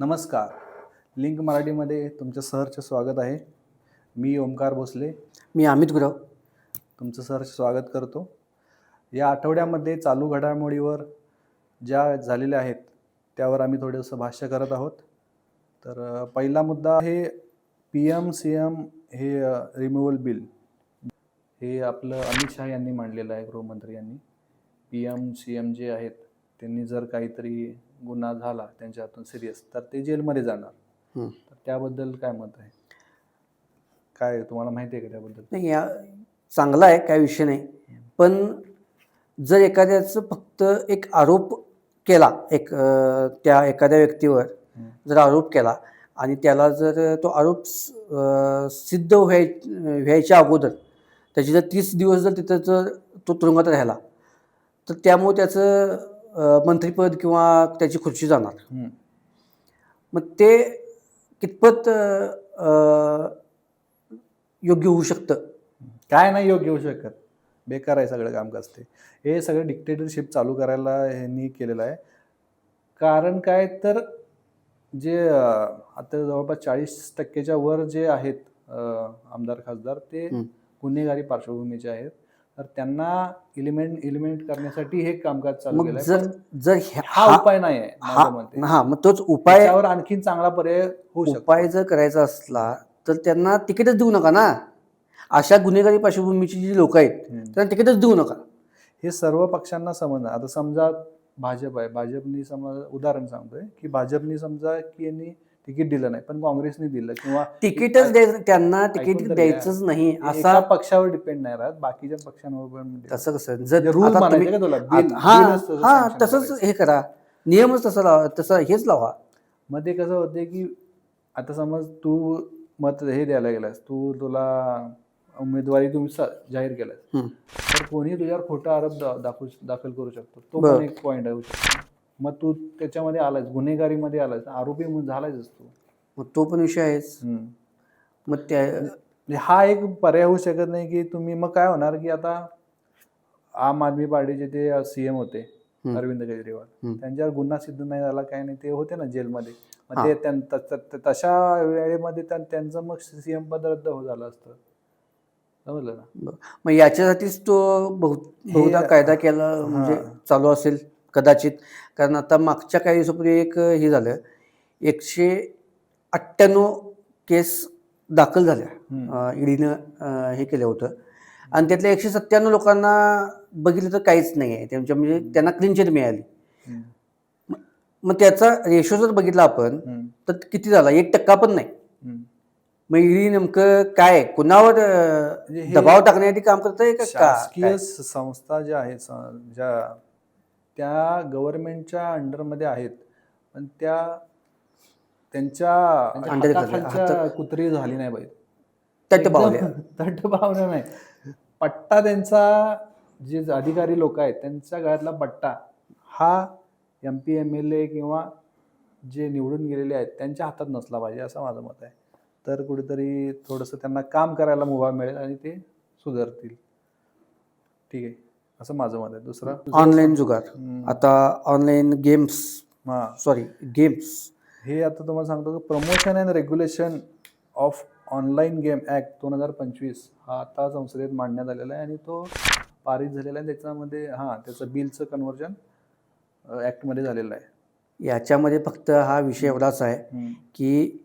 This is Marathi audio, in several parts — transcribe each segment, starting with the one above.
नमस्कार. लिंक मराठीमध्ये तुमचं सहर्ष स्वागत आहे. मी ओमकार भोसले. मी अमित गुरव. तुमचं सहर्ष स्वागत करतो. या आठवड्यामध्ये चालू घडामोडीवर ज्या झालेल्या आहेत त्यावर आम्ही थोडंसं भाष्य करत आहोत. तर पहिला मुद्दा आहे पी एम सी एम हे रिम्युवल बिल हे आपलं अमित शहा यांनी मांडलेलं आहे गृहमंत्री यांनी. पी एम सी एम जे आहेत त्यांनी जर काहीतरी गुन्हा झाला त्यांच्या हातून सिरियस तर ते जेलमध्ये जाणार. तर त्याबद्दल काय मत आहे? काय तुम्हाला माहिती आहे का त्याबद्दल? नाही या चांगला आहे काय विषय नाही. पण जर एखाद्याचं फक्त एक आरोप केला एक त्या एखाद्या व्यक्तीवर. जर आरोप केला आणि त्याला जर तो आरोप सिद्ध व्हाय व्हायच्या अगोदर त्याची जर तीस दिवस जर तिथं जर तो तुरुंगात राहिला तर त्यामुळे त्याचं मंत्रिपद किंवा त्याची खुर्ची जाणार. मग ते कितपत योग्य होऊ शकतं? काय नाही योग्य होऊ शकत. बेकार आहे सगळं कामकाज ते. हे सगळं डिक्टेटरशिप चालू करायला ह्यांनी केलेलं आहे. कारण काय तर जे आता जवळपास चाळीस टक्केच्या वर जे आहेत आमदार खासदार ते. गुन्हेगारी पार्श्वभूमीचे आहेत. तर त्यांना इलिमेंट इलिमेंट करण्यासाठी हे कामकाज चालू केलं जर जर हा उपाय नाही आहे हा. हा मग तोच उपाय आणखीन चांगला पर्याय होऊ शकतो. उपाय जर करायचा असला तर त्यांना तिकीटच देऊ नका ना. अशा गुन्हेगारी पार्श्वभूमीची जी लोक आहेत. त्यांना तिकीटच देऊ नका. हे सर्व पक्षांना समजणार आता समजा भाजप आहे. भाजपनी समजा उदाहरण सांगतोय की भाजपनी समजा की यांनी तिकीट दिलं नाही पण काँग्रेसने दिलं किंवा तिकीटच द्यायचं त्यांना तिकीट द्यायचंच नाही असा पक्षावर डिपेंड नाही राहत बाकीच्या पक्षांवर पण. तसं कसं म्हणजे जर का तुला? bill- आता- हा हा तसंच. हे करा नियमच तसा लावा तसं हेच लावा मग ते कसं होते की आता समज तू मत हे द्यायला गेलास तू तुला उमेदवारी तुम्ही जाहीर केलास. तर कोणी तुझ्यावर खोटा आरोप दाखवू दाखल करू शकतो तो. पण एक पॉईंट आहे मग तू त्याच्यामध्ये आलायस गुन्हेगारीमध्ये आलायस आरोपी म्हणून झालायच तू मग तो पण विषय आहेच. मग त्या म्हणजे हा एक पर्याय होऊ शकत नाही की तुम्ही मग काय होणार की आता आम आदमी पार्टीचे ते सीएम होते. अरविंद केजरीवाल. त्यांच्यावर गुन्हा सिद्ध नाही झाला काय नाही ते होते ना जेलमध्ये मग. ते तशा वेळेमध्ये त्या- त्यांचं मग सीएम पद रद्द हो झालं असतं समजलं ना मग याच्यासाठीच तो बहु- बहुधा कायदा केला म्हणजे. चालू असेल कदाचित कारण आता मागच्या काही दिवसापूर्वी एक हे झालं. एकशे अठ्ठ्याण्णव केस दाखल झाल्या. ईडीनं हे केलं होतं. आणि त्यातल्या एकशे सत्त्याण्णव लोकांना बघितलं तर काहीच नाही आहे. त्यांच्या म्हणजे त्यांना क्लीन चिट मिळाली. मग त्याचा रेशो जर बघितला आपण. तर किती झाला? एक टक्का पण नाही. मग ईडी नेमकं काय कुणावर म्हणजे दबाव टाकण्यासाठी काम करतंय का? शासकीय संस्था ज्या आहेत ज्या त्या गव्हर्नमेंटच्या अंडरमध्ये आहेत. पण त्या त्यांच्या कुत्री झाली नाही पाहिजे तटभावना नाही. पट्टा त्यांचा जे अधिकारी लोक आहेत त्यांच्या गळ्यातला पट्टा हा M P M L A किंवा जे निवडून गेलेले आहेत त्यांच्या हातात नसला पाहिजे असं माझं मत आहे. तर कुठेतरी थोडंसं त्यांना काम करायला मुभा मिळेल आणि ते सुधारतील. ठीक आहे. असं माझं मत आहे. दुसरं? ऑनलाईन जुगार. आता ऑनलाईन गेम्स हा. Sorry games. हे आता तुम्हाला सांगतो की promotion and regulation of online game act दोन हजार पंचवीस हा आता संसदेत मांडण्यात आलेला आहे आणि तो पारित झालेला आहे. त्याच्यामध्ये हां त्याचं बिलचं कन्व्हर्जन ॲक्टमध्ये झालेलं आहे. याच्यामध्ये फक्त हा विषय एवढाच आहे की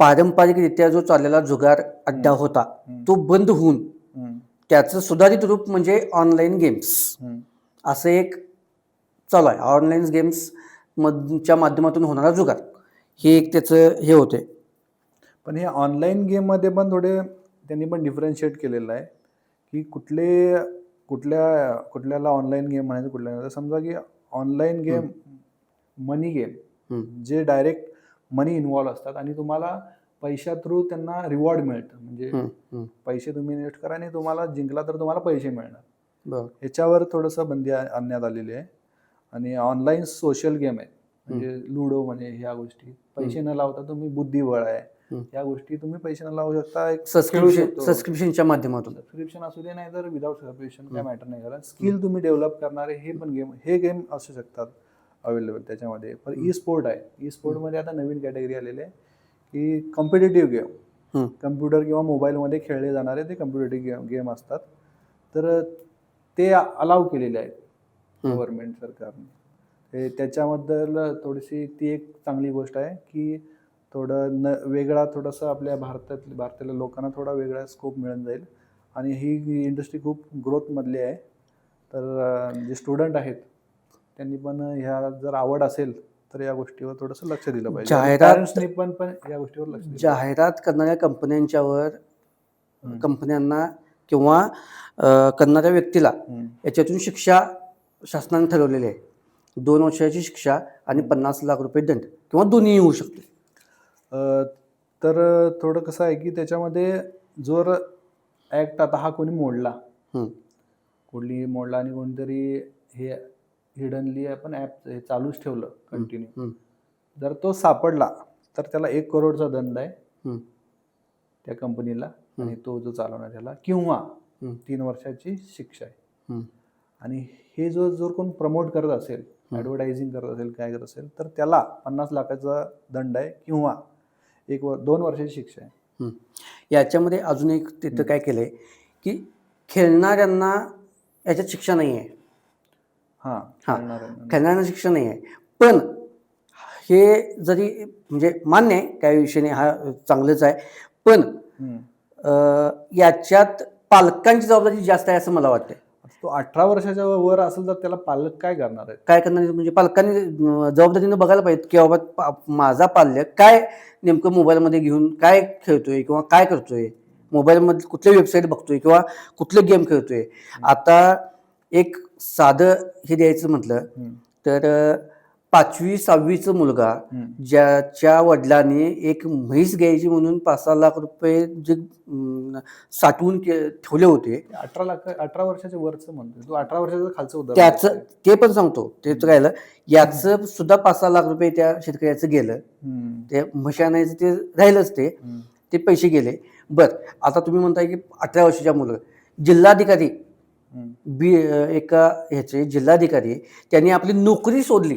पारंपरिकरित्या जो चाललेला जुगार अड्डा होता तो बंद होऊन त्याचं सुधारित रूप म्हणजे ऑनलाईन गेम्स. असं एक चालू आहे. ऑनलाईन गेम्स मधच्या माध्यमातून होणारा जुगार. हे एक त्याचं हे होते. पण हे ऑनलाईन गेममध्ये पण थोडे त्यांनी पण डिफरन्शिएट केलेलं आहे की कुठले कुठल्या कुठल्याला ऑनलाईन गेम म्हणायचं कुठल्या समजा की ऑनलाईन गेम मनी गेम. जे डायरेक्ट मनी इन्वॉल्व असतात आणि तुम्हाला पैशा थ्रू त्यांना रिवॉर्ड मिळतं. म्हणजे. पैसे तुम्ही इन्व्हेस्ट करा आणि तुम्हाला जिंकला तर तुम्हाला पैसे मिळणार. ह्याच्यावर थोडंसं बंदी आणण्यात आलेली आहे. आणि ऑनलाईन सोशल गेम आहे म्हणजे लुडो म्हणजे ह्या गोष्टी. पैसे न लावता तुम्ही बुद्धिबळ आहे. ह्या गोष्टी तुम्ही पैसे न लावू शकता एक सबस्क्रिप्शन. सबस्क्रिप्शनच्या माध्यमातून. सबस्क्रिप्शन असू दे नाही तर विदाऊट सबस्क्रिप्शन काय. मॅटर नाही कारण स्किल तुम्ही डेव्हलप करणारे हे पण गेम हे गेम असू शकतात अवेलेबल त्याच्यामध्ये. पण ई स्पोर्ट आहे. ई स्पोर्टमध्ये आता नवीन कॅटेगरी आलेली आहे. की कॉम्पिटेटिव्ह गेम. कम्प्युटर किंवा मोबाईलमध्ये खेळले जाणारे ते कम्पिटेटिव्ह गेम गेम असतात. तर ते अलाव केलेले आहेत. गव्हर्नमेंट सरकारने. त्याच्याबद्दल थोडीशी ती एक चांगली गोष्ट आहे की थोडं न वेगळा थोडंसं आपल्या भारतात भारतातल्या लोकांना थोडा वेगळा स्कोप मिळून जाईल. आणि ही इंडस्ट्री खूप ग्रोथमधली आहे. तर जे स्टुडंट आहेत त्यांनी पण ह्या जर आवड असेल तर या गोष्टीवर थोडंसं लक्ष दिलं पाहिजे जाहिरात- पॅरेंट्सनी पण पण या गोष्टीवर लक्ष दिलं जाहिरात करणाऱ्या कंपन्यांच्यावर हम्म. कंपन्यांना किंवा अ, करणाऱ्या व्यक्तीला पाहिजे. हम्म. याच्यातून शिक्षा शासनाने ठरवलेली आहे दोन वर्षाची शिक्षा आणि पन्नास लाख रुपये दंड किंवा दोन्ही होऊ शकते अ, तर थोडं कसं आहे की त्याच्यामध्ये जर ॲक्ट आता हा कोणी मोडला हम्म. कोणी मोडला आणि कोणीतरी हे हिडनली आपण ॲप हे चालूच ठेवलं कंटिन्यू. जर तो सापडला तर त्याला एक करोडचा दंड आहे. त्या कंपनीला आणि तो जो चालवणार त्याला किंवा. तीन वर्षाची शिक्षा आहे. आणि हे जो जर कोण प्रमोट करत असेल. ॲडव्हर्टायझिंग करत असेल काय करत असेल तर त्याला पन्नास लाखाचा दंड आहे किंवा एक वर दोन वर्षाची शिक्षा आहे याच्यामध्ये अजून एक तिथं काय केलंय की खेळणाऱ्यांना याच्यात शिक्षा नाही आहे हां हां. खेळणाऱ्यांना. खेळणाऱ्यांना शिक्षा नाही आहे. पण हे जरी म्हणजे मान्य आहे काही विषय नाही हा चांगलंच आहे. पण याच्यात पालकांची जबाबदारी जास्त आहे असं मला वाटतं तो अठरा वर्षाच्या वर असेल तर त्याला पालक काय करणार आहेत? काय करणार म्हणजे पालकांनी जबाबदारीनं बघायला पाहिजे की बाबा माझा पाल्य काय नेमकं मोबाईलमध्ये घेऊन काय खेळतोय किंवा काय करतोय? मोबाईलमध्ये कुठल्या वेबसाईट बघतोय किंवा कुठले गेम खेळतोय? आता एक साधं हे द्यायचं म्हटलं. तर पाचवी सहावीचं मुलगा. ज्याच्या वडिलांनी एक म्हैस घ्यायची म्हणून पाच सहा लाख रुपये जे साठवून ठेवले होते अठरा लाख अठरा वर्षाच्या वरचं म्हणतोय तू अठरा वर्षाचं खालचं त्याचं. ते पण सांगतो ते राहिलं याचं सुद्धा पाच सहा लाख रुपये त्या शेतकऱ्याचं गेलं. ते म्हशानाचं ते राहिलंच ते पैसे गेले बर आता तुम्ही म्हणताय की अठरा वर्षाच्या मुलं जिल्हाधिकारी. बी एका ह्याचे जिल्हाधिकारी त्यांनी आपली नोकरी सोडली.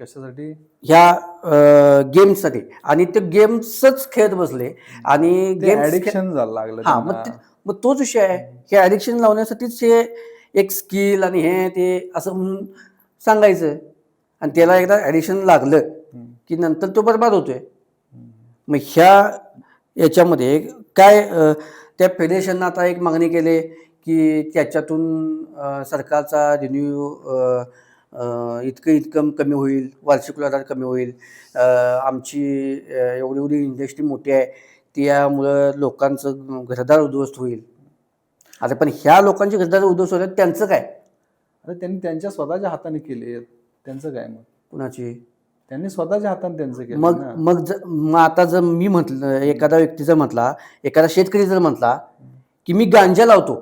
कशासाठी? ह्या गेम्ससाठी. आणि ते गेम्सच खेळत बसले. आणि ऍडिक्शन झालं लागलं हा मग मग तोच विषय आहे. हे ॲडिक्शन लावण्यासाठीच हे एक स्किल आणि हे ते असं सांगायचं. आणि त्याला एकदा ॲडिक्शन लागलं. की नंतर तो बरबाद होतोय. मग ह्या याच्यामध्ये काय त्या फेडरेशननं आता एक मागणी केली की त्याच्यातून सरकारचा रिन्यू इतकं इन्कम कमी होईल वार्षिक उलाढाल कमी होईल आमची एवढी एवढी इंडस्ट्री मोठी आहे त्यामुळं लोकांचं घरदार उद्ध्वस्त होईल आता पण ह्या लोकांचे घरदार उद्ध्वस्त होतात त्यांचं काय आता त्यांनी त्यांच्या स्वतःच्या हाताने केले त्यांचं काय मग कुणाची त्यांनी स्वतःच्या हाताने त्यांचं केलं मग. मग ज- मग आता जर मी म्हटलं एखादा व्यक्ती जर म्हटला एखादा शेतकरी जर म्हटला की मी गांजा लावतो.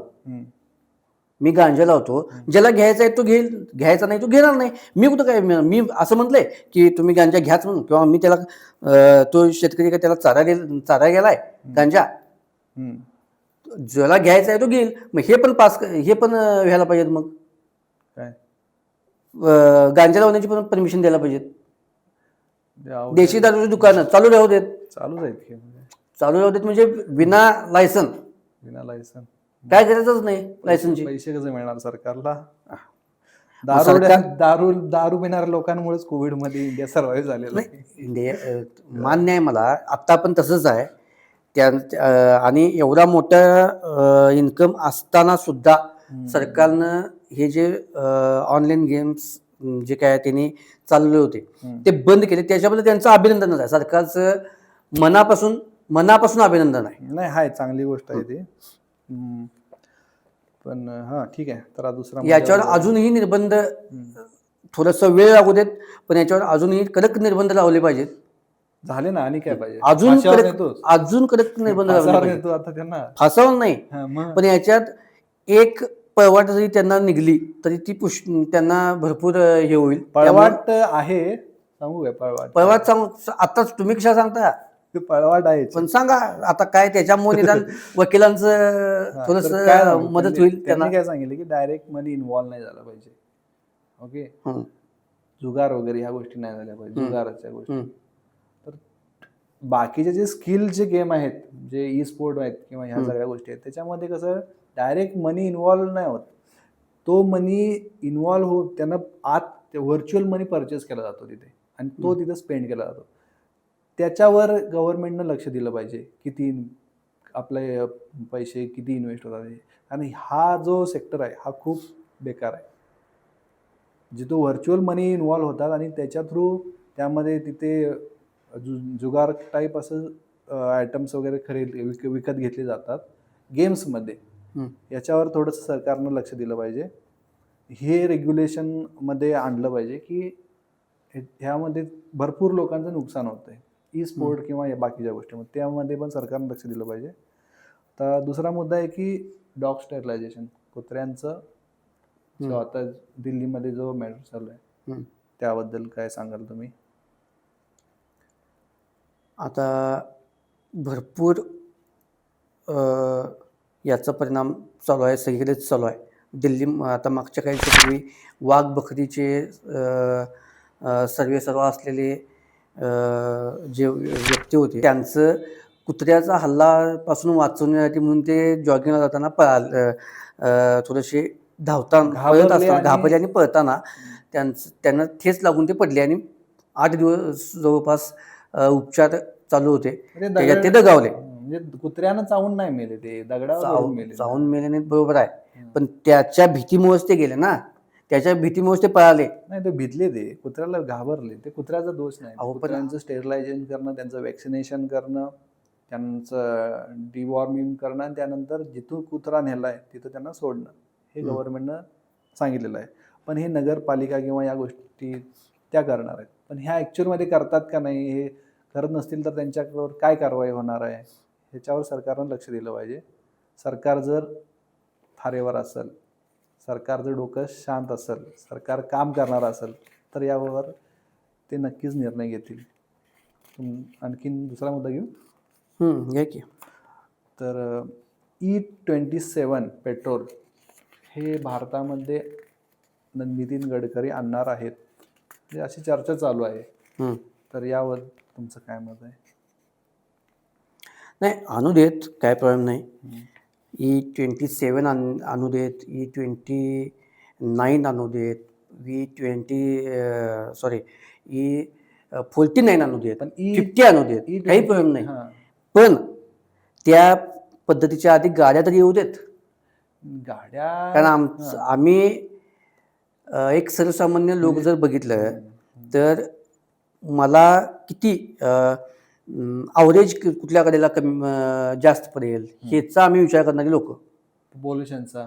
मी गांजा लावतो. ज्याला घ्यायचा आहे तो घेईल घ्यायचा नाही तो घेणार नाही. मी कुठं काय मी असं म्हटलंय की तुम्ही गांजा घ्याच म्हणून किंवा मी त्याला तो शेतकरी का त्याला चारा गेल चारा गेलाय गांजा. ज्याला घ्यायचा आहे तो घेईल. मग हे पण पास हे पण व्हायला पाहिजेत मग. काय? गांजा लावण्याची पण परमिशन द्यायला पाहिजेत. देशी दारूची दुकानं चालू राहू देत. चालूच आहेत चालू राहू देत म्हणजे विना लायसन. विना लायसन. काय करायचंच नाही लायसनची पैसे कसे मिळणार सरकारला? दारू दारू दारू पिणाऱ्या लोकांमुळेच कोविडमध्ये इंडिया सर्वाईव्ह झालेलं अं, मान्य आहे मला. आत्ता पण तसंच आहे. त्या आणि एवढा मोठा इन्कम असताना सुद्धा. सरकारनं हे जे ऑनलाईन गेम्स जे काय त्यांनी चालवले होते. ते बंद केले. त्याच्याबद्दल त्यांचं अभिनंदनच आहे. सरकारचं मनापासून मनापासून अभिनंदन आहे. नाही हाय चांगली गोष्ट आहे ती. पण हा ठीक आहे तर दुसरा मुद्दा याच्यावर. अजूनही निर्बंध. थोडंसं वेळ लागू देत पण याच्यावर अजूनही कडक निर्बंध लावले पाहिजेत झाले ना आणि काय पाहिजे अजून कडक नेतोच. अजून कडक निर्बंध लावले फासावर पाहिजेत. नेतो आता त्यांना फासावर नाही हा, मग पण याच्यात एक पळवाट जरी त्यांना निघली तरी ती पुष त्यांना भरपूर अं, हे होईल त्यामुळे पळवाट आहे सांगू काय पळवाट पळवाट सांग आताच तुम्ही कशा सांगता ते पळवाट आहे पण सांगा आता काय त्याच्यामुळे निदान वकिलांचं थोडस मदत होईल त्यांना काय सांगितलं की डायरेक्ट मनी इन्व्हॉल्व नाही झाला पाहिजे ओके. जुगार वगैरे ह्या गोष्टी नाही झाल्या पाहिजे. जुगाराच्या गोष्टी हम्म. बाकीचे जे स्किलचे गेम आहेत जे ई स्पोर्ट आहेत किंवा ह्या. सगळ्या गोष्टी आहेत त्याच्यामध्ये कसं डायरेक्ट मनी इन्व्हॉल्व नाही होत तो मनी इन्व्हॉल्व होत त्यांना आत व्हर्च्युअल मनी परचेस केला जातो तिथे आणि तो. तिथे स्पेंड केला जातो त्याच्यावर गव्हर्नमेंटनं लक्ष दिलं पाहिजे किती आपले पैसे किती इन्व्हेस्ट होतात. आणि हा जो सेक्टर आहे हा खूप बेकार आहे. जिथं व्हर्च्युअल मनी इन्व्हॉल्व होतात आणि त्याच्या थ्रू त्यामध्ये तिथे जु जुगार टाईप असं आयटम्स वगैरे खरेदी विक विकत घेतले जातात. गेम्समध्ये. याच्यावर थोडंसं सरकारनं लक्ष दिलं पाहिजे. हे रेग्युलेशनमध्ये आणलं पाहिजे की ह्यामध्ये भरपूर लोकांचं नुकसान होतं आहे ई स्पोर्ट किंवा या बाकीच्या गोष्टीमध्ये त्यामध्ये पण सरकारनं लक्ष दिलं पाहिजे. तर दुसरा मुद्दा आहे की डॉग स्टेरिलायझेशन. कुत्र्यांचं जो. आता दिल्लीमध्ये जो मॅटर चालू आहे. त्याबद्दल काय सांगाल तुम्ही? आता भरपूर याचा परिणाम चालू आहे सगळीकडेच चालू आहे. दिल्ली आता मागच्या काही दिवसापूर्वी वाघ बकरीचे सर्वे सर्व असलेले जे व्यक्ती होते त्यांचं कुत्र्याचा हल्लापासून वाचवण्यासाठी म्हणून ते जॉगिंगला जाताना अ, थोडेसे धावताना घाबरले पळत असताना आणि- घाबरले आणि पळताना त्यांचं त्यांना ठेच लागून ते पडले आणि आठ दिवस जवळपास उपचार चालू होते. म्हणजे त्याच्यात ते दगड- दगावले. म्हणजे कुत्र्यानं चावून नाही मेले ते पडून चावून मेले. चावून मेल्याने बरोबर आहे. पण त्याच्या भीतीमुळेच ते गेले ना. त्याच्या भीतीमुळेच ते पळाले. नाही ते भिजले ते. कुत्र्याला घाबरले. ते कुत्र्याचा दोष नाही. अहो, पण- कुत्र्यांचं स्टेरिलायझेशन करणं त्यांचं वॅक्सिनेशन करणं त्यांचं डिवॉर्मिंग करणं आणि त्यानंतर जिथून कुत्रा नेलाय तिथं त्यांना सोडणं. हे हम्म. गव्हर्नमेंटनं सांगितलेलं आहे. पण हे नगरपालिका किंवा या गोष्टी त्या करणार आहेत. पण ह्या ॲक्च्युअलमध्ये करतात का नाही हे करत नसतील तर त्यांच्यावर काय कारवाई होणार आहे? ह्याच्यावर सरकारनं लक्ष दिलं पाहिजे. सरकार जर थारेवर असेल सरकार जर डोकं शांत असेल सरकार काम करणार असेल तर यावर ते नक्कीच निर्णय घेतील. तुम आणखीन दुसरा मुद्दा घेऊ? हम्म, घे की. तर ई ट्वेंटी सेवन पेट्रोल हे भारतामध्ये नितीन गडकरी आणणार आहेत. म्हणजे अशी चर्चा चालू आहे. तर यावर तुमचं काय मत आहे? नाही आणू देत काय प्रॉब्लेम नाही. ई ट्वेंटी सेवन आण आणू देत ई ट्वेंटी नाईन आणू देत V twenty sorry E forty nine आणू देत फिफ्टी आणू देत काही प्रॉब्लेम नाही. पण त्या पद्धतीच्या आधी गाड्या तरी येऊ देत. गाड्या कारण आमचं आम्ही एक सर्वसामान्य लोक जर बघितलं. तर मला किती अवरेज कुठल्या गाडीला कमी जास्त पडेल ह्याचा आम्ही विचार करणारी लोक. पोल्युशनचा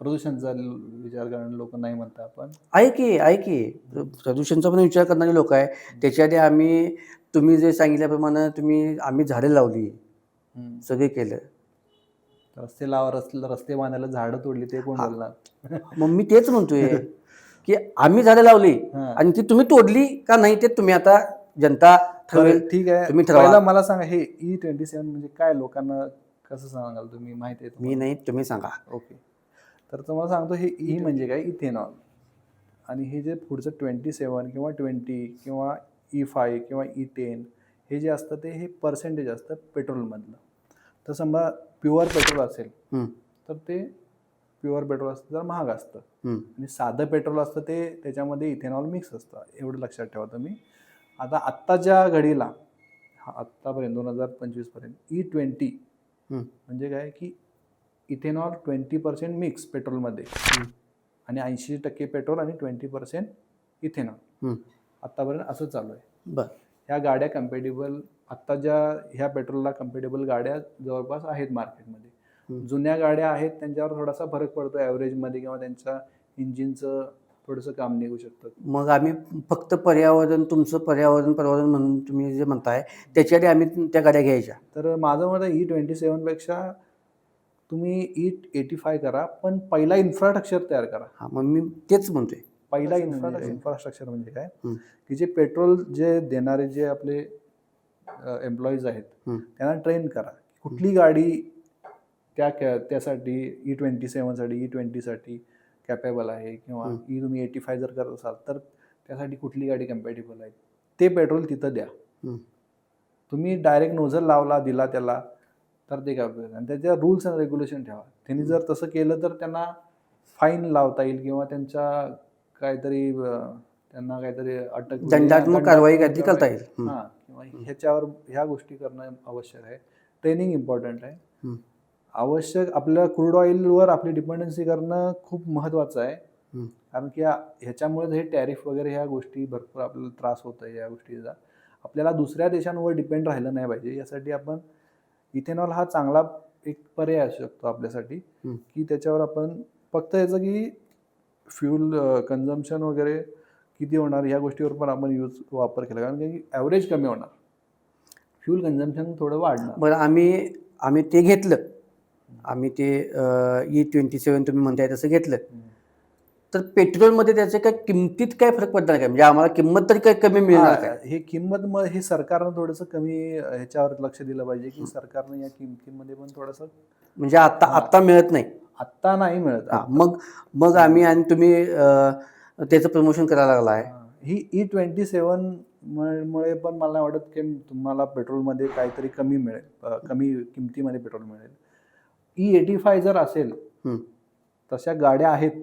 प्रदूषणचा विचार करणारे लोक नाही म्हणता आपण. आहे की आहे की. प्रदूषणचा पण विचार करणारी लोक आहे. त्याच्याआधी आम्ही तुम्ही जे सांगितल्याप्रमाणे तुम्ही आम्ही झाडे लावली. सगळे केलं. रस्ते लावा रस्ते रस्ते बांधायला झाडं तोडली ते कोण बोलणार? मग मी तेच म्हणतोय की आम्ही झाडे लावली. आणि ती तुम्ही तोडली का नाही ते तुम्ही आता जनता ठीक आहे. तुम्ही ठरवा. पहिला मला सांगा हे ई ट्वेंटी सेवन म्हणजे काय लोकांना कसं सांगाल तुम्ही? माहिती आहे मी? नाही तुम्ही सांगा. ओके. तर तुम्हाला सांगतो हे ई म्हणजे काय? इथेनॉल. आणि हे जे पुढचं ट्वेंटी सेवन किंवा ट्वेंटी किंवा ई फाय किंवा ई टेन हे जे असतं ते हे पर्सेंटेज असतं पेट्रोलमधलं तर समजा प्युअर पेट्रोल असेल हम्म, तर ते प्युअर पेट्रोल असतं तर महाग असतं. हम्म, आणि साधं पेट्रोल असतं ते त्याच्यामध्ये इथेनॉल मिक्स असतं. एवढं लक्षात ठेवा तुम्ही. आता आत्ताच्या घडीला आत्तापर्यंत दोन हजार पंचवीसपर्यंत ई ट्वेंटी हम्म. म्हणजे काय की इथेनॉल ट्वेंटी पर्सेंट मिक्स पेट्रोलमध्ये. आणि ऐंशी टक्के पेट्रोल आणि ट्वेंटी पर्सेंट इथेनॉल. आत्तापर्यंत असं चालू आहे बर ह्या गाड्या कम्पेटेबल आत्ता ज्या ह्या पेट्रोलला कम्पेटेबल गाड्या जवळपास आहेत मार्केटमध्ये. जुन्या गाड्या आहेत त्यांच्यावर थोडासा फरक पडतो ॲव्हरेजमध्ये किंवा त्यांच्या इंजिनचं थोडंसं काम निघू शकतं मग आम्ही फक्त पर्यावरण तुमचं पर्यावरण पर्यावरण म्हणून तुम्ही जे म्हणताय त्याच्यासाठी आम्ही त्या गाड्या घ्यायच्या तर माझं मत ई ट्वेंटी सेवनपेक्षा तुम्ही ई एटी फाय करा पण पहिला इन्फ्रास्ट्रक्चर तयार करा हा मग मी तेच म्हणतोय पहिला इन्फ्रा म्हणजे? इन्फ्रास्ट्रक्चर म्हणजे काय. की जे पेट्रोल जे देणारे जे आपले एम्प्लॉईज आहेत. त्यांना ट्रेन करा कुठली गाडी त्या कॅ त्यासाठी ई ट्वेंटी सेवनसाठी ई ट्वेंटीसाठी कॅपेबल आहे किंवा हं. ई तुम्ही एटी फाय जर करत असाल तर त्यासाठी कुठली गाडी कम्पॅटेबल आहे ते पेट्रोल तिथं द्या. तुम्ही डायरेक्ट नोझल लावला दिला त्याला तर ते काय उपयोग. आणि त्याच्या रूल्स अँड रेग्युलेशन ठेवा त्यांनी जर तसं केलं तर त्यांना फाईन लावता येईल किंवा त्यांच्या काहीतरी त्यांना काहीतरी अटक दंडात्मक कारवाई काहीतरी करता येईल. हां किंवा ह्याच्यावर ह्या गोष्टी करणं आवश्यक आहे ट्रेनिंग इम्पॉर्टंट आहे. आवश्यक आपल्या क्रूड ऑइलवर आपली डिपेंडन्सी करणं खूप महत्त्वाचं आहे. कारण की या- ह्याच्यामुळे हे टॅरिफ वगैरे ह्या गोष्टी भरपूर आपल्याला त्रास होत आहे या गोष्टीचा. आपल्याला दुसऱ्या देशांवर डिपेंड राहिलं नाही पाहिजे. यासाठी आपण इथेनॉल हा चांगला एक पर्याय असू शकतो आपल्यासाठी. की त्याच्यावर आपण फक्त याचं की फ्यूल कन्झम्पशन वगैरे किती होणार ह्या गोष्टीवर पण आपण यूज वापर केला. कारण की ॲव्हरेज कमी होणार. फ्यूल कन्झम्पशन थोडं वाढणार. बरं आम्ही आम्ही ते घेतलं. आम्ही ते ई ट्वेंटी सेवन तुम्ही म्हणताय तसं घेतलं. तर पेट्रोलमध्ये त्याचे काय किमतीत काय फरक पडणार काय म्हणजे आम्हाला किंमत तरी काय कमी मिळणार काय हे किंमत मग हे सरकारनं थोडंसं कमी ह्याच्यावर लक्ष दिलं पाहिजे की सरकारनं या किमतीमध्ये पण थोडंसं म्हणजे आता हा. आता मिळत नाही. आत्ता नाही मिळत. हा, मग मग आम्ही आणि तुम्ही त्याचं प्रमोशन करायला लागला आहे हा. ई ट्वेंटी सेवन मुळे पण मला वाटत की तुम्हाला पेट्रोलमध्ये काहीतरी कमी मिळेल कमी किमतीमध्ये पेट्रोल मिळेल. ई एटी फाय जर असेल. तशा गाड्या आहेत.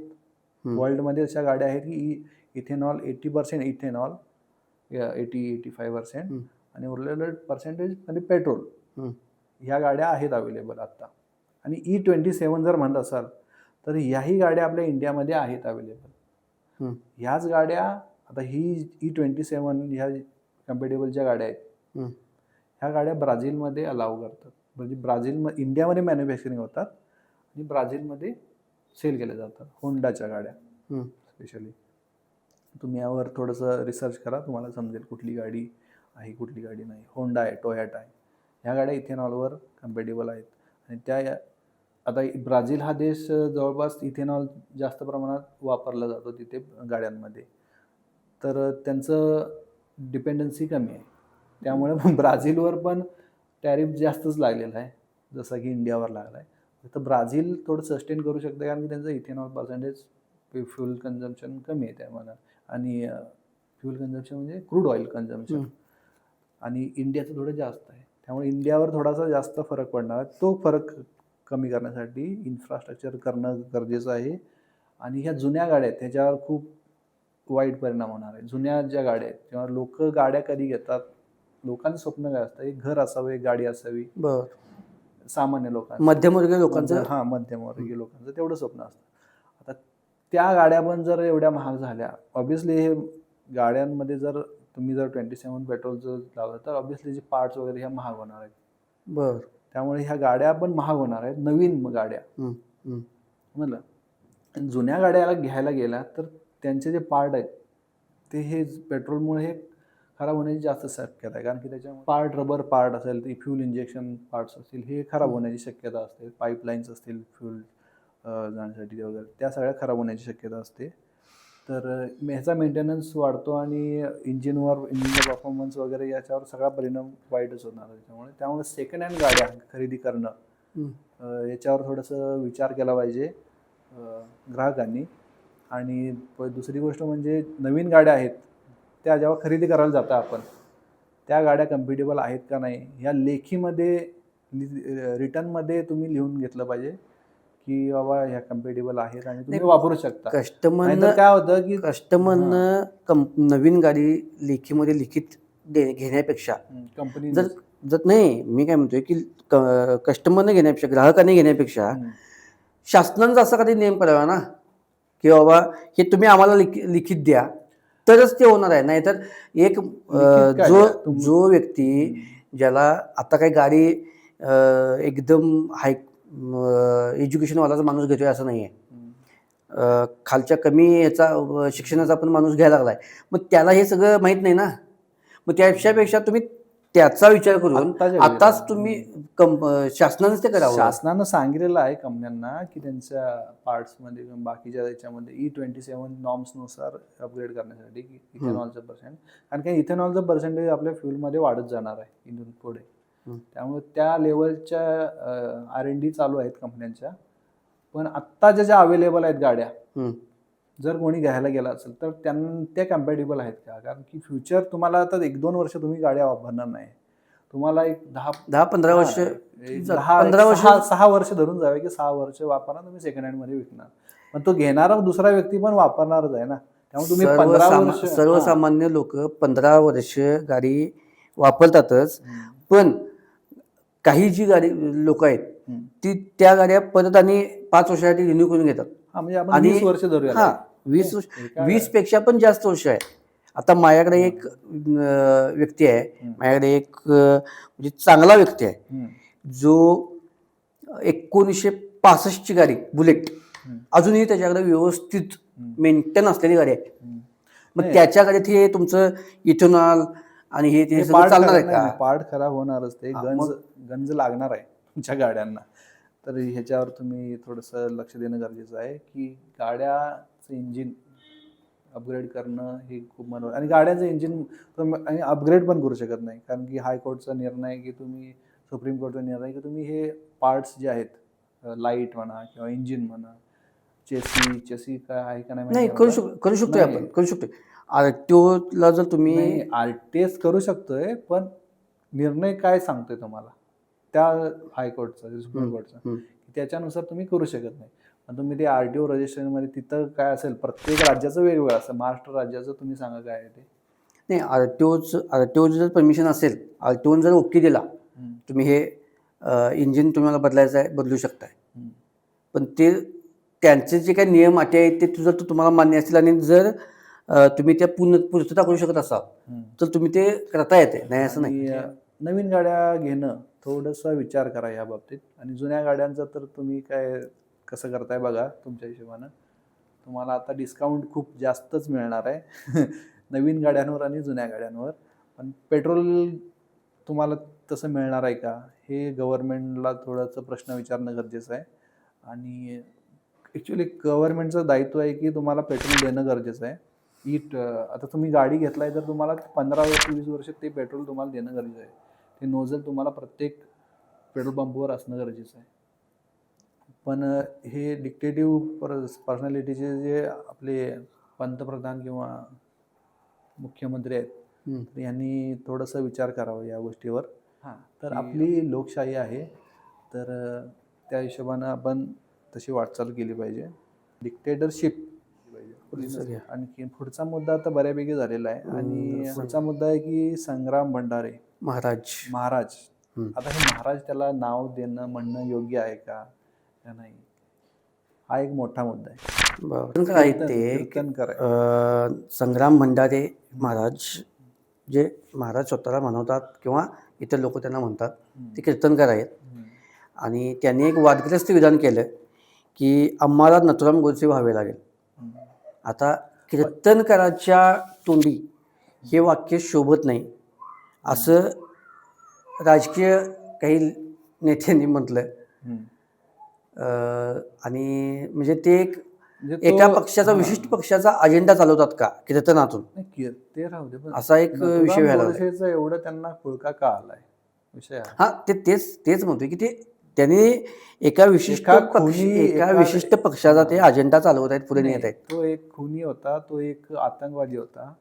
वर्ल्डमध्ये अशा गाड्या आहेत की E ethanol eighty percent ethanol eighty eighty five percent. आणि उरलेलं पर्सेंटेजमध्ये पेट्रोल हम्म. ह्या गाड्या आहेत अवेलेबल आत्ता आणि ई ट्वेंटी सेवन जर म्हणत असाल तर ह्याही गाड्या आपल्या इंडियामध्ये आहेत अवेलेबल. ह्याच गाड्या आता ही ई ट्वेंटी सेवन ह्या कम्पेटेबल ज्या गाड्या आहेत. ह्या गाड्या ब्राझीलमध्ये अलाव करतात म्हणजे ब्राझील इंडियामध्ये मॅन्युफॅक्चरिंग होतात आणि ब्राझीलमध्ये सेल केल्या जातात. होंडाच्या गाड्या. स्पेशली तुम्ही यावर थोडंसं रिसर्च करा तुम्हाला समजेल कुठली गाडी आहे कुठली गाडी नाही. होंडा आहे टोयॅटा आहे. ह्या गाड्या इथेनॉलवर कम्पेटेबल आहेत. आणि त्या या- आता ब्राझील हा देश जवळपास इथेनॉल जास्त प्रमाणात वापरला जातो तिथे गाड्यांमध्ये. तर त्यांचं डिपेंडन्सी कमी आहे. त्यामुळे ब्राझीलवर पण टॅरिफ जास्तच लागलेला आहे जसं की इंडियावर लागला आहे. तर ब्राझील थोडं सस्टेन करू शकतं कारण की त्यांचं इथेनॉल पर्सेंटेज फ्यूल कन्झम्पशन कमी आहे त्यामध्ये. आणि फ्यूल कन्झम्पशन म्हणजे क्रूड ऑइल कन्झम्पशन. आणि इंडियाचं थोडं जास्त आहे. त्यामुळे इंडियावर थोडासा जास्त फरक पडणार आहे. तो फरक कमी करण्यासाठी इन्फ्रास्ट्रक्चर करणं गरजेचं आहे. आणि ह्या जुन्या गाड्या आहेत त्याच्यावर खूप वाईट परिणाम होणार आहे. जुन्या ज्या गाड्या आहेत तेव्हा लोक गाड्या कधी घेतात? लोकांचं स्वप्न काय असतं? एक घर असावं एक गाडी असावी. बर. सामान्य लोकांचं. मध्यमवर्गीय लोकांचं? हां मध्यमवर्गीय लोकांचं. तेवढं स्वप्न असतं. आता त्या गाड्या पण जर एवढ्या महाग झाल्या ऑब्विसली हे गाड्यांमध्ये जर तुम्ही जर ट्वेंटी सेवन पेट्रोलचं लावलं तर ऑब्विसली जे पार्ट्स वगैरे ह्या महाग होणार आहेत. बर. त्यामुळे ह्या गाड्या पण महाग होणार आहेत. नवीन गाड्या. म्हणलं जुन्या गाड्याला घ्यायला गेल्या तर त्यांचे जे पार्ट आहेत ते हे पेट्रोलमुळे हे खराब होण्याची जास्त शक्यता आहे. कारण की त्याच्यामुळे पार्ट रबर पार्ट असेल ते फ्यूल इंजेक्शन पार्ट्स असतील हे खराब होण्याची शक्यता असते. पाईपलाईन्स असतील फ्यूल जाण्यासाठी वगैरे त्या सगळ्या खराब होण्याची शक्यता असते. तर ह्याचा मेंटेनन्स वाढतो आणि इंजिनवर इंजिनचा परफॉर्मन्स वगैरे याच्यावर सगळा परिणाम वाईटच होणार आहे त्याच्यामुळे. त्यामुळे सेकंड हँड गाड्या खरेदी करणं याच्यावर थोडंसं विचार केला पाहिजे ग्राहकांनी. आणि दुसरी गोष्ट म्हणजे नवीन गाड्या आहेत त्या जेव्हा खरेदी करायला जाता आपण त्या गाड्या कम्फर्टेबल आहेत का नाही ह्या लेखीमध्ये रिटर्नमध्ये तुम्ही लिहून घेतलं पाहिजे की बाबा ह्या कम्फर्टेबल आहेत आणि तुम्ही वापरू शकता. कस्टमरनं नाहीतर काय होतं की कस्टमरनं कं नवीन गाडी लेखीमध्ये लिखित दे घेण्यापेक्षा कंपनी जर जर नाही मी काय म्हणतोय की कस्टमरने घेण्यापेक्षा ग्राहकाने घेण्यापेक्षा शासनानं असा कधी नियम करावा ना की बाबा हे तुम्ही आम्हाला लिखि- लिखित द्या तरच ते होणार आहे. नाहीतर एक जो जो व्यक्ती ज्याला आता काही गाडी एकदम हाय एज्युकेशनवालाच माणूस घेतोय असं नाही आहे खालच्या कमी याचा शिक्षणाचा पण माणूस घ्यायला लागलाय. मग त्याला हे सगळं माहीत नाही ना. मग त्यापेक्षा तुम्ही त्याचा विचार करून आताच. तुम्ही शासनानेच ते करावं शासनानं सांगितलेलं आहे कंपन्यांना की त्यांच्या पार्ट्समध्ये बाकीच्या याच्यामध्ये ई ट्वेंटी सेवन नॉर्म्सनुसार अपग्रेड करण्यासाठी इथेनॉलचं पर्सेंट कारण की इथेनॉलचं पर्सेंटेज आपल्या फ्युलमध्ये वाढत जाणार आहे इथून पुढे. त्यामुळे त्या लेवलच्या आर एन डी चालू आहेत कंपन्यांच्या पण आत्ताच्या ज्या अवेलेबल आहेत गाड्या. जर कोणी घ्यायला गेला असेल तर त्यां त्या कम्पॅटेबल आहेत का? कारण की फ्युचर तुम्हाला आता एक दोन वर्ष तुम्ही गाड्या वापरणार नाही. तुम्हाला एक दहा दहा पंधरा वर्ष दहा पंधरा वर्ष- सहा वर्ष धरून जावे की सहा वर्ष वापरणार तुम्ही सेकंड हँडमध्ये विकणार. पण तो घेणारा दुसरा व्यक्ती पण वापरणारच आहे ना. त्यामुळे तुम्ही पंधरा सर्वसामान्य लोक पंधरा वर्ष गाडी वापरतातच. पण काही जी गाडी लोक आहेत. ती त्या गाड्या परत आणि पाच वर्षासाठी रिन्यू करून घेतात. आणि- वीस वर्ष धरूया हा वीस एका- वीसपेक्षा पण जास्त वर्ष आहे आता माझ्याकडे एक व्यक्ती आहे. माझ्याकडे एक म्हणजे चांगला व्यक्ती आहे. जो एकोणीसशे पासष्टची गाडी बुलेट. अजूनही त्याच्याकडे व्यवस्थित. मेंटेन असलेली गाडी आहे. मग. त्याच्या गाडीत हे तुमचं इथेनॉल आणि हे ते हे चालणार आहे का पार्ट खराब होणारच ते हा, गंज गंज लागणार आहे तुमच्या गाड्यांना तर ह्याच्यावर तुम्ही थोडंसं लक्ष देणं गरजेचं आहे की गाड्याचं इंजिन अपग्रेड करणं हे खूप महत्त्वाचं आणि गाड्याचं इंजिन आणि अपग्रेड पण करू शकत नाही कारण की हायकोर्टचा निर्णय की तुम्ही सुप्रीम कोर्टचा निर्णय की तुम्ही हे पार्ट्स जे आहेत लाइट म्हणा किंवा इंजिन म्हणा चेसी चेसी काय आहे का नाही करू मला. शक करू शकतोय नाही. आपण करू शकतोय आरटीओला जर तुम्ही आरटीएस करू शकतोय पण निर्णय काय सांगतोय तुम्हाला त्या हायकोर्टचा सुप्रीम कोर्टचा. त्याच्यानुसार तुम्ही करू शकत नाही. पण तुम्ही ते आरटीओ रजिस्ट्रेशनमध्ये तिथं काय असेल? प्रत्येक राज्याचं वेगवेगळं असतं. महाराष्ट्र राज्याचं तुम्ही सांगा काय आहे ते. नाही आरटीओच आरटीओ जर परमिशन असेल आरटीओ जर ओके दिला तुम्ही हे इंजिन तुम्हाला बदलायचं आहे बदलू शकताय. पण ते त्यांचे जे काही नियम अटी आहेत ते तुझं तर तुम्हाला मान्य असतील आणि जर तुम्ही त्या पूर्ण पूर्तता करू शकत असाल. तर तुम्ही ते करता येते. नाही असं नाही. नवीन गाड्या घेणं थोडंसं विचार करा या बाबतीत. आणि जुन्या गाड्यांचं तर तुम्ही काय कसं करताय बघा तुमच्या हिशोबानं. तुम्हाला आता डिस्काउंट खूप जास्तच मिळणार आहे. नवीन गाड्यांवर आणि जुन्या गाड्यांवर. पण पेट्रोल तुम्हाला तसं मिळणार आहे का? हे गव्हर्नमेंटला थोडंसं प्रश्न विचारणं गरजेचं आहे. आणि ॲक्च्युली गव्हर्नमेंटचं दायित्व आहे की तुम्हाला पेट्रोल देणं गरजेचं आहे. ईट आता तुम्ही गाडी घेतलाय तर तुम्हाला पंधरा वर्ष वीस वर्ष ते पेट्रोल तुम्हाला देणं गरजेचं आहे. ते नोझल तुम्हाला प्रत्येक पेट्रोल पंपवर असणं गरजेचं आहे. पण हे डिक्टेटिव्ह पर्सनॅलिटीचे जे आपले पंतप्रधान किंवा मुख्यमंत्री आहेत यांनी थोडंसं विचार करावा या गोष्टीवर. हां. तर आपली लोकशाही आहे तर त्या हिशोबानं आपण तशी वाटचाल केली पाहिजे. डिक्टेटरशिप. आणखी पुढचा मुद्दा आता बऱ्यापैकी झालेला आहे. आणि पुढचा मुद्दा आहे की संग्राम भंडारे. महाराज. महाराज. आता हे महाराज त्याला नाव देणं म्हणणं योग्य आहे का? नाही? हा एक मोठा मुद्दा आहे. आहेत ते संग्राम भंडारे महाराज जे महाराज स्वतःला म्हणवतात किंवा इतर लोक त्यांना म्हणतात ते कीर्तनकार आहेत. आणि त्यांनी एक वादग्रस्त विधान केलं की आम्हाला नथुराम गोडसे व्हावे लागेल. आता कीर्तनकाराच्या तोंडी हे वाक्य शोभत नाही. असं राजकीय काही नेत्यांनी म्हटलं आणि म्हणजे ते एक म्हणजे एका पक्षाचा. विशिष्ट पक्षाचा अजेंडा चालवतात का? कीर्तनातून. ते राहू दे पण असा एक विषय व्हायला एवढं त्यांना खुळका का आलाय? विषय हा. हा ते तेच तेच म्हणतोय की ते त्यांनी एका विशिष्ट एका विशिष्ट पक्षाचा ते अजेंडा चालवत आहेत पुढे नेत आहेत. तो एक खुनी होता तो एक आतंकवादी होता.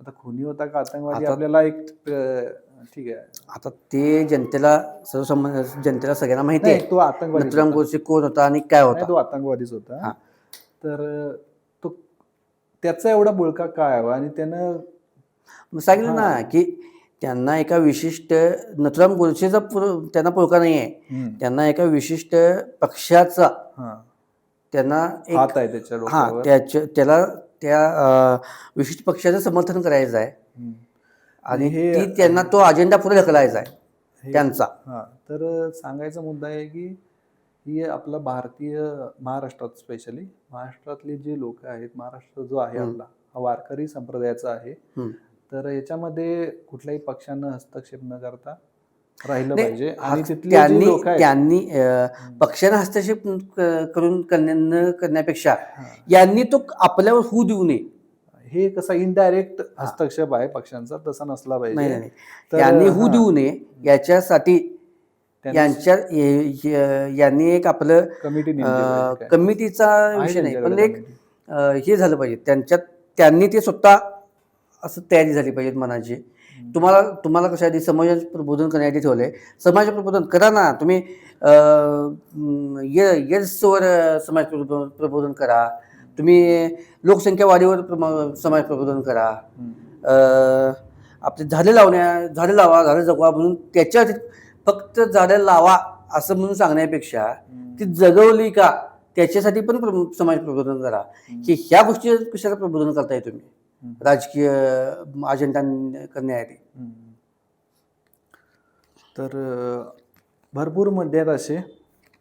आता खुनी होता का आतंकवादी? आता- आपल्याला एक अं, ठीक आहे. आता ते जनतेला सर्वसामान्य जनतेला सगळ्यांना माहिती नाही आहे. तो आतंकवादी नथुराम गोडसे कोण होता आणि काय होता? तो आतंकवादीच होता. हा. तर अं, तो त्याचा एवढा बुळका काय हवा? आणि त्यानं मग सांगितलं. ना की त्यांना एका विशिष्ट नथुराम गोडसेचा पुर- त्यांना पुळका नाही आहे त्यांना एका विशिष्ट पक्षाचा हा. त्यांना एक हात आहे त्याच्या हा डोक्यावर. त्याच्या त्याला त्या विशिष्ट पक्षाचं समर्थन करायचं आहे. आणि हे- त्यांना तो अजेंडा पुढे ढकलायचा आहे त्यांचा हा तर सांगायचा मुद्दा आहे की ही आपला भारतीय महाराष्ट्रात स्पेशली महाराष्ट्रातले जे लोक आहेत महाराष्ट्र जो आहे. आपला हा वारकरी संप्रदायाचा आहे. तर याच्यामध्ये कुठल्याही पक्षानं हस्तक्षेप न करता राहिलं पाहिजे. आणि तिथले जे त्यांनी लोक आहेत त्यांनी अं, हम्म. पक्षाने हस्तक्षेप करून करण्या- करण्यापेक्षा. यांनी तो आपल्यावर होऊ देऊ नये. हे कसा इनडायरेक्ट हस्तक्षेप आहे पक्षांचा तसा नसला नाही पाहिजे. नाही, नाही. तर, यांनी होऊ हा, देऊ नये. याच्यासाठी त्यांनी यांच्या ये- ये- यांनी एक आपलं कमिटी अं. कमिटीचा विषय नाही पण एक. अं, हे झालं पाहिजे. त्यांच्यात त्यांनी ते स्वतः असं तयारी झाली पाहिजे मनाची. तुम्हाला तुम्हाला कशासाठी समाजाचे प्रबोधन करण्यासाठी ठेवलंय समाज प्रबोधन करा ना. तुम्ही अं, म, ये येसवर अं, समाज प्रबोधन करा. तुम्ही लोकसंख्या वाढीवर समाज प्रबोधन करा. आपले झाडे लावण्या झाडे लावा झाडे जगवा म्हणून त्याच्यात फक्त झाडं लावा असं म्हणून सांगण्यापेक्षा ती जगवली का त्याच्यासाठी पण समाज प्रबोधन करा. की ह्या गोष्टी कशाला प्रबोधन करताय तुम्ही. राजकीय हम्म. तर भरपूर मुद्दे आहेत असे.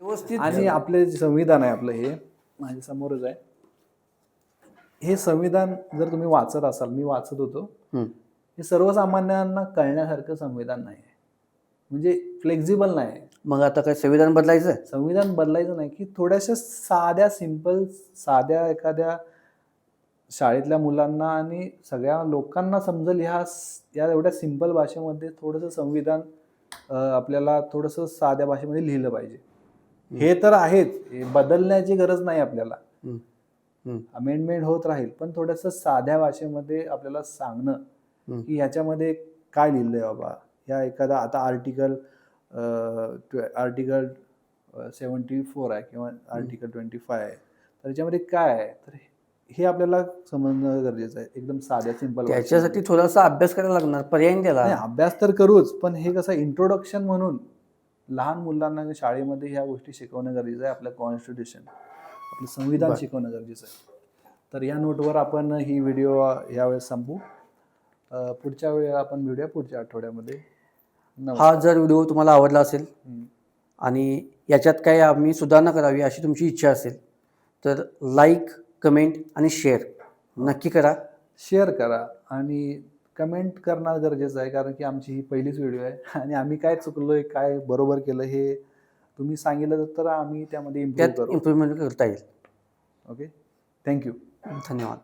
व्यवस्थित. आणि आपले जे संविधान आहे आपलं हे माझ्या समोरच आहे. हे संविधान जर तुम्ही वाचत असाल मी वाचत होतो. हे सर्वसामान्यांना कळण्यासारखं संविधान नाही म्हणजे फ्लेक्झिबल नाही मग आता काय संविधान बदलायचं? संविधान बदलायचं नाही की थोड्याशा साध्या सिंपल साध्या एखाद्या शाळेतल्या मुलांना आणि सगळ्या लोकांना समजेल ह्या या एवढ्या सिंपल भाषेमध्ये थोडंसं संविधान आपल्याला थोडंसं साध्या भाषेमध्ये लिहिलं पाहिजे. हे तर आहेच हे बदलण्याची गरज नाही आपल्याला. अमेंडमेंट होत राहील पण थोडंसं साध्या भाषेमध्ये आपल्याला सांगणं. की ह्याच्यामध्ये काय लिहिलंय बाबा? या एखादा आता आर्टिकल आर्टिकल सेवन्टी फोर आहे किंवा आर्टिकल ट्वेंटी फाय आहे. तर याच्यामध्ये काय आहे? तर हे आपल्याला समजणं गरजेचं आहे एकदम साध्या सिंपल त्याच्यासाठी थोडासा अभ्यास करायला लागणार पर्याय त्याला अभ्यास तर करूच पण हे कसं इंट्रोडक्शन म्हणून लहान मुलांना शाळेमध्ये ह्या गोष्टी शिकवणं गरजेचं आहे आपलं कॉन्स्टिट्यूशन आपलं संविधान. शिकवणं गरजेचं आहे तर या नोटवर आपण ही व्हिडिओ यावेळेस संपू पुढच्या वेळी आपण भेटूया पुढच्या आठवड्यामध्ये. हा जर व्हिडिओ तुम्हाला आवडला असेल. आणि याच्यात काही आम्ही सुधारणा करावी अशी तुमची इच्छा असेल तर लाईक कमेंट आणि शेअर नक्की करा. शेअर करा आणि कमेंट करणं गरजेचं आहे कारण की आमची ही पहिलीच व्हिडिओ आहे आणि आम्ही काय चुकलोय काय बरोबर केलं हे तुम्ही सांगितलं तर आम्ही त्यामध्ये इम्प्रूव्ह करू. इम्प्रूव्हमेंट करता येईल. ओके थँक्यू धन्यवाद.